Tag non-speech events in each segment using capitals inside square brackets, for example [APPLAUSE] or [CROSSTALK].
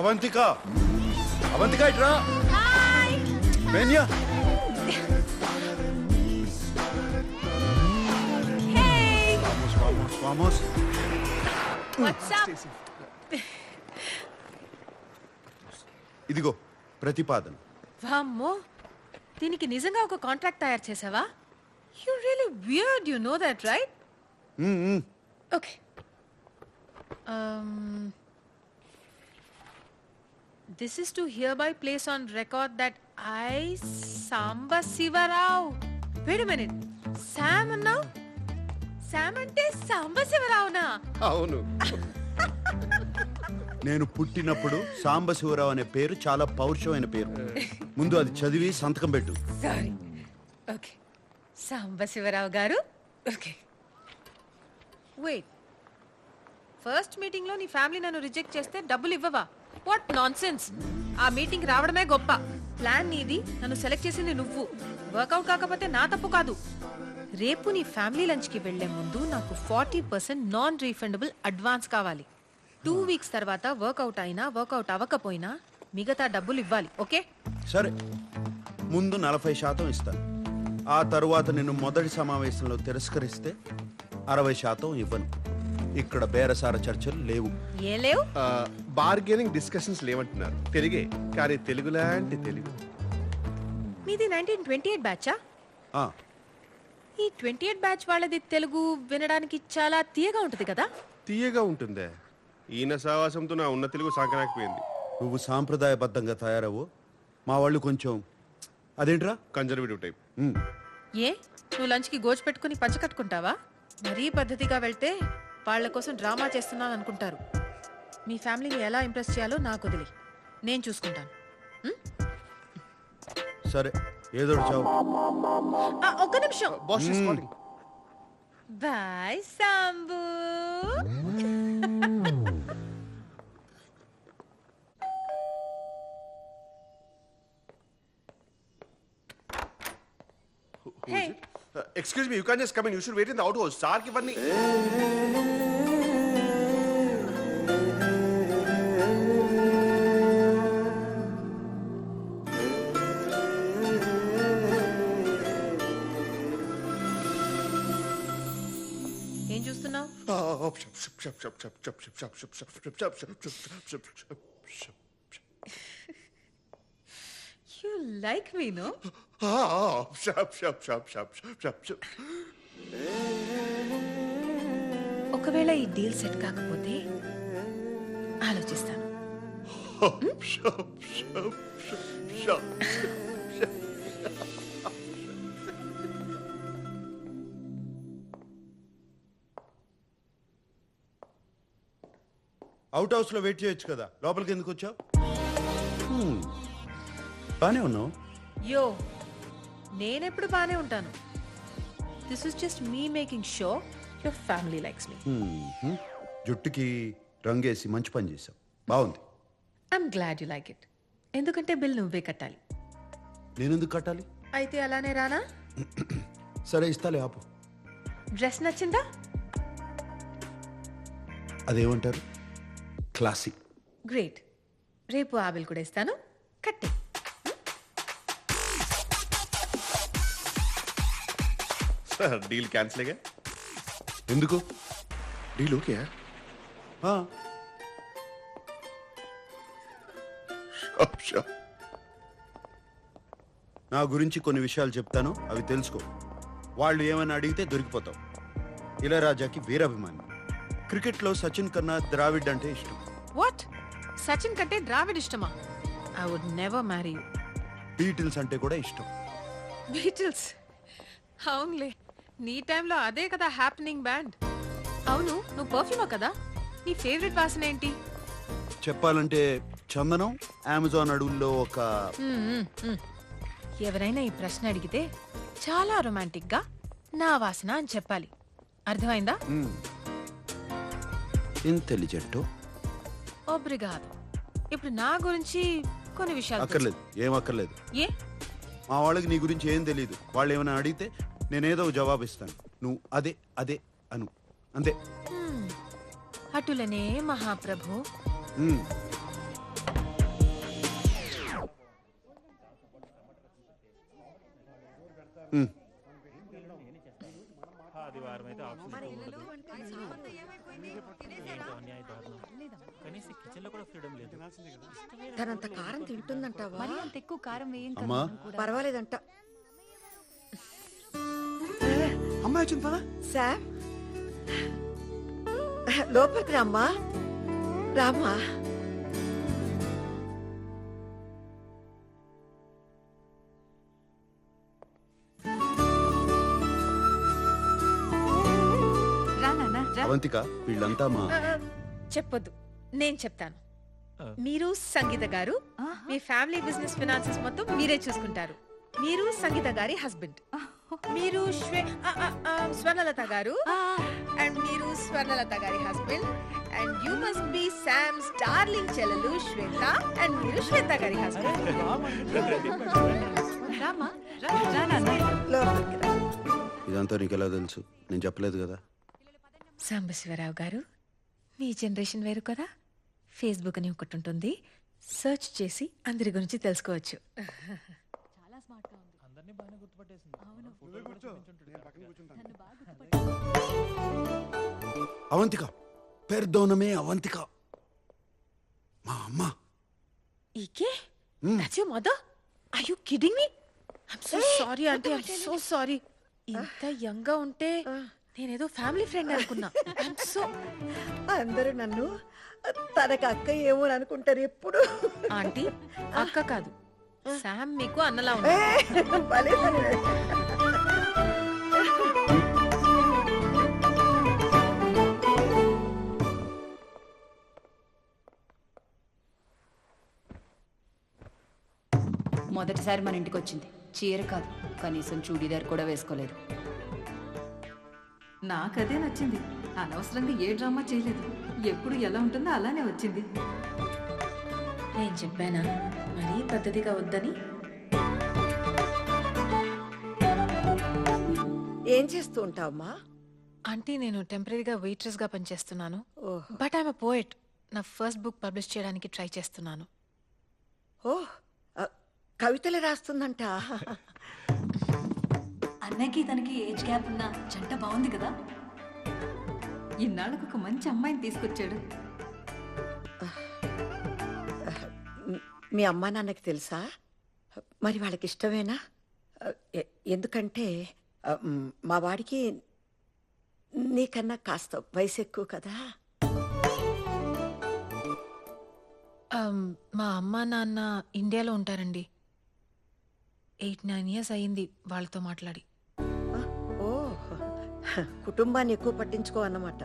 అవంతిక. అవంతిక ఇట్రా. Hey, వామోస్ what's up? ఇదిగో ప్రతిపాదన. వామ్మో. దీనికి నిజంగా ఒక కాంట్రాక్ట్ తయారు చేసావా? You really weird you know that right. Okay Um, this is to hereby place on record that I Samba Sivarao wait minute Sam అన్నావు శామ్ అంటే సాంబ శివరావునా అవును. [LAUGHS] నేను పుట్టినప్పుడు సాంబశివరావు అనే పేరు చాలా పౌరుషమైన పేరు. ముందు అది చదివి సంతకం పెట్టు. సారీ ఓకే సాంబశివరావు గారు? ఓకే వెయిట్ ఫస్ట్ మీటింగ్లో నీ ఫ్యామిలీ నన్ను రిజెక్ట్ చేస్తే డబ్బులు ఇవ్వవా? వాట్ నాన్ ఆ మీటింగ్ రావడమే గొప్ప. ప్లాన్ నీది నన్ను సెలెక్ట్ చేసింది నువ్వు. వర్కౌట్ కాకపోతే నా తప్పు కాదు. రేపు నీ ఫ్యామిలీ లంచ్కి వెళ్ళే ముందు నాకు forty percent non refundable advance కావాలి టూ వీక్స్ తర్వాత వర్కౌట్ అయినా వర్కౌట్ అవ్వకపోయినా మిగతా డబ్బులు ఇవ్వాలి ఓకే? సరే. ముందు నలభై శాతం ఇస్తాను ఆ తరువాత నిన్ను మొదటి సమావేశంలో తిరస్కరిస్తే అరవై శాతం ఇవ్వను. ఇక్కడ బేరసార చర్చలు లేవు. ఏ లేవు? బార్గెనింగ్ డిస్కషన్స్ లేవంటున్నారు. తెలుగే. కానీ తెలుగు లాంటి తెలుగు. మీది నైన్టీన్ ట్వంటీ ఎయిట్ బ్యాచా ఆ, ఈ ట్వంటీ ఎయిట్ బ్యాచ్ వాళ్ళది తెలుగు వినడానికి చాలా తీయగా ఉంటది కదా? తీయగా ఉంటుందే. ఈయన సావాసంతో నా ఉన్న తెలుగు సాకనాకపోయింది నువ్వు సాంప్రదాయబద్ధంగా తయారవు మా వాళ్ళు కొంచెం అదేంట్రా? కన్జర్వేటివ్ టైప్ ఉమ్, ఏ? నువ్వు లంచ్కి గోచి పెట్టుకుని పంచ కట్టుకుంటావా? మరీ పద్ధతిగా వెళ్తే వాళ్ళ కోసం డ్రామా చేస్తున్నాను అనుకుంటారు మీ ఫ్యామిలీని ఎలా ఇంప్రెస్ చేయాలో నాకు వదిలి. నేను చూసుకుంటాను. సరే ఏదో ఒకటి చావు. ఆ, ఒక్క నిమిషం. Boss calling bye Sambu hey excuse me you can just come in you should wait in the outhouse సార్కి ఇవన్నీ యు లైక్ మీ నో ఒకవేళ ఈ డీల్ సెట్ కాకపోతే ఆలోచిస్తాను. [LAUGHS] [LAUGHS] అవుట్ హౌస్లో వెయిట్ చేయొచ్చు కదా. లోపలికి ఎందుకు వచ్చావు? బానే ఉన్నావు. యో నేనెప్పుడు బానే ఉంటాను. This is just me making show your family likes me. జుట్టుకి రంగేసి మంచి పని చేసావు బాగుంది. I'm glad you like it ఎందుకంటే బిల్ నువ్వే కట్టాలి. నేనెందుకు కట్టాలి? అయితే అలానే రానా? సరే ఇస్తాలే ఆపు. డ్రెస్ నచ్చిందా? అదేమంటారు? క్లాసిక్ గ్రేట్ రేపు ఆ బిల్ కూడా ఇస్తాను. కట్టే. డీల్ క్యాన్సిల్ ఎందుకు? డీల్ ఓకే ఆ, నా గురించి కొన్ని విషయాలు చెప్తాను అవి తెలుసుకో. వాళ్ళు ఏమైనా అడిగితే దొరికిపోతావు. ఇళయరాజాకి వీరాభిమాని. క్రికెట్లో సచిన్ కన్నా ద్రావిడ్ అంటే ఇష్టం. వాట్ సచిన్ కంటే ద్రావిడ్ ఇష్టమా? I would never marry you Beatles అంటే కూడా ఇష్టం. బీటిల్స్? అవునులే. నీ టైంలో అదే కదా హ్యాపెనింగ్ బ్యాండ్ అవును నువ్వు పర్ఫ్యూమా కదా? నీ ఫేవరెట్ వాసన ఏంటి? చెప్పాలంటే చందనం అమెజాన్ అడవుల్లో ఒక. ఎవరైనా ఈ ప్రశ్న అడిగితే చాలా రొమాంటిక్గా నా వాసన అని చెప్పాలి. అర్థమైందా? ఇంటెలిజెంట్ ఓబ్రిగాదు ఇప్పుడు నా గురించి కొన్ని విషయాలు అక్కర్లేదు ఏం అక్కర్లేదు. ఏ? మా వాళ్ళకి నీ గురించి ఏం తెలియదు వాళ్ళు ఏమైనా అడిగితే నేనేదో జవాబు ఇస్తాను. నువ్వు అదే అదే అను. అంతే. అటులనే మహాప్రభు. ఉమ్. ఆదివారం అయితే ఆప్షన్ ఎక్కువ ఉండదు. ఏంటో అన్యాయ దారుణం. కనీసం కిచెన్లో కూడా ఫ్రీడమ్ లేదు. తనంత కారం తింటుందంటావా? మరి అంత ఎక్కువ కారం వేయం అమ్మా. పర్వాలేదంట. అమ్మాయి వచ్చింది పదా. శామ్ లోపలికి రామ్మా. రామ్మా. అవంతిక వీళ్ళంతా మా చెప్పొద్దు. నేను చెప్తాను. మీరు సంగీత గారు. మీ ఫ్యామిలీ బిజినెస్ ఫినాన్సెస్ మొత్తం మీరే చూసుకుంటారు. మీరు సంగీత గారి హస్బెండ్. మీరు స్వర్ణలత గారు అండ్ మీరు స్వర్ణలత గారి husband. And you must be Sam's darling చెల్లెలు శ్వేత అండ్ మీరు శ్వేత గారి హస్బెండ్. రామ్మా రా రా నాన్న. లోపలికి రా. ఇదంతా నీకు ఎలా తెలుసు? నేను చెప్పలేదు కదా. సాంబశివరావు గారు మీ జనరేషన్ వేరు కదా. ఫేస్బుక్ అని ఒకటి ఉంటుంది. సెర్చ్ చేసి అందరి గురించి తెలుసుకోవచ్చు. చాలా స్మార్ట్గా ఉంది. అందరినీ బాగానే గుర్తుపట్టేసింది. అవంతిక పెర్దోనమే అవంతిక. మా అమ్మ. ఈకే. That's your mother are you kidding me I'm so sorry aunty I'm so sorry ఇంత యంగ్గా ఉంటే నేనేదో ఫ్యామిలీ ఫ్రెండ్ అనుకున్నా. సో అందరూ నన్ను తనకు అక్క ఏమో అని అనుకుంటారు ఎప్పుడు. ఆంటీ అక్క కాదు. శామ్ మీకు అన్నలా ఉంది భలే. మొదటిసారి మన ఇంటికి వచ్చింది. చీర కాదు. కనీసం చూడీదార్ కూడా వేసుకోలేదు. నాకదే నచ్చింది. అనవసరంగా ఏ డ్రామా చేయలేదు. ఎప్పుడు ఎలా ఉంటుందో అలానే వచ్చింది. నేను చెప్పానా? మరీ పద్ధతిగా వద్దని? ఏం చేస్తూ ఉంటావమ్మా? ఆంటీ నేను టెంపరీగా వెయిట్రెస్గా పనిచేస్తున్నాను. ఓహ్. But I'm poet. నా ఫస్ట్ బుక్ పబ్లిష్ చేయడానికి ట్రై చేస్తున్నాను. ఓ కవితలు రాస్తుందంట. అన్నకి తనకి ఏజ్ గ్యాప్ ఉన్న జంట బాగుంది కదా? ఇన్నాళ్ళకు ఒక మంచి అమ్మాయిని తీసుకొచ్చాడు. మీ అమ్మా నాన్నకి తెలుసా? మరి వాళ్ళకి ఇష్టమేనా? ఎ- ఎందుకంటే ఆ, మ్, మా వాడికి నీకన్నా కాస్త వయసు ఎక్కువ కదా? Um, మా అమ్మ నాన్న ఇండియాలో ఉంటారండి. ఎయిట్ నైన్ ఇయర్స్ అయ్యింది వాళ్ళతో మాట్లాడి. ఓ కుటుంబాన్ని ఎక్కువ పట్టించుకో అన్నమాట.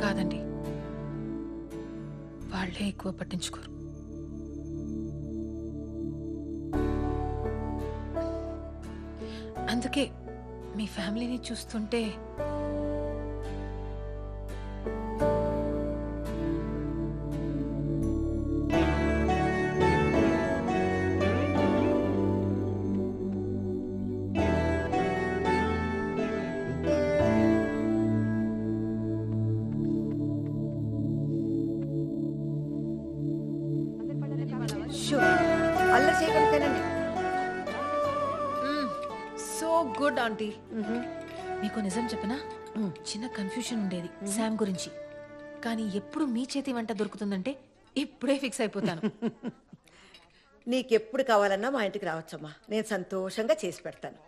కాదండి. వాళ్ళే ఎక్కువ పట్టించుకోరు. అందుకే మీ ఫ్యామిలీని చూస్తుంటే గుడ్ ఆంటీ మీకు నిజం చెప్పనా? చిన్న కన్ఫ్యూషన్ ఉండేది శామ్ గురించి. కానీ ఎప్పుడు మీ చేతి వంట దొరుకుతుందంటే ఇప్పుడే ఫిక్స్ అయిపోతాను. [LAUGHS] నీకెప్పుడు కావాలన్నా మా ఇంటికి రావచ్చమ్మా. నేను సంతోషంగా చేసి పెడతాను.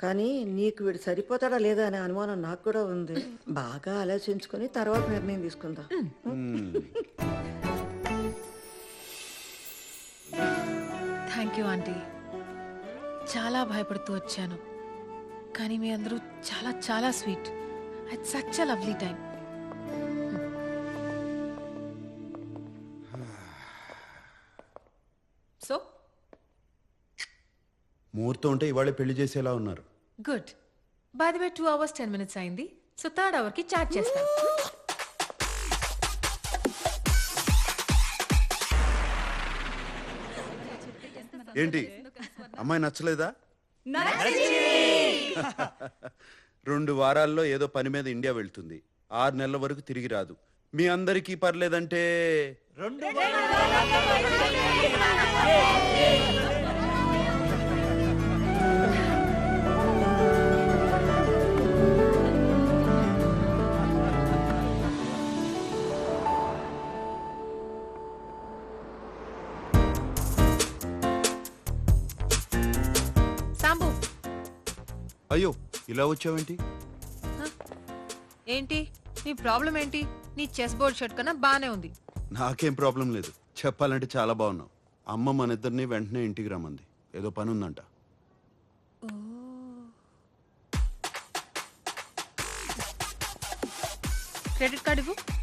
కానీ నీకు వీడు సరిపోతాడా లేదా అనే అనుమానం నాకు కూడా ఉంది. బాగా ఆలోచించుకొని తర్వాత నిర్ణయం తీసుకుందాం. థ్యాంక్ యూ ఆంటీ చాలా భయపడుతూ వచ్చాను. కానీ మీ అందరూ చాలా చాలా sweet. At such a lovely time so ముహూర్తం ఉంటే ఇవాళే పెళ్ళి చేసేలా ఉన్నారు. Good by the way two hours ten minutes అయింది. సో థర్డ్ అవర్కి చాట్ చేస్తాను ఏంటి? అమ్మాయి నచ్చలేదా? [LAUGHS] రెండు వారాల్లో ఏదో పని మీద ఇండియా వెళ్తుంది. ఆరు నెలల వరకు తిరిగి రాదు. మీ అందరికీ పర్లేదంటే? రెండు ఇలా వచ్చావేంటి? ఏంటి? నీ ప్రాబ్లం ఏంటి? నీ చెస్ బోర్డ్ షర్ట్ కన్నా బానే ఉంది. నాకేం ప్రాబ్లం లేదు. చెప్పాలంటే చాలా బాగున్నావు. అమ్మ మన ఇద్దరిని వెంటనే ఇంటికి రమ్మంది. ఏదో పని ఉందంట క్రెడిట్ కార్డ్ ఇవ్వు.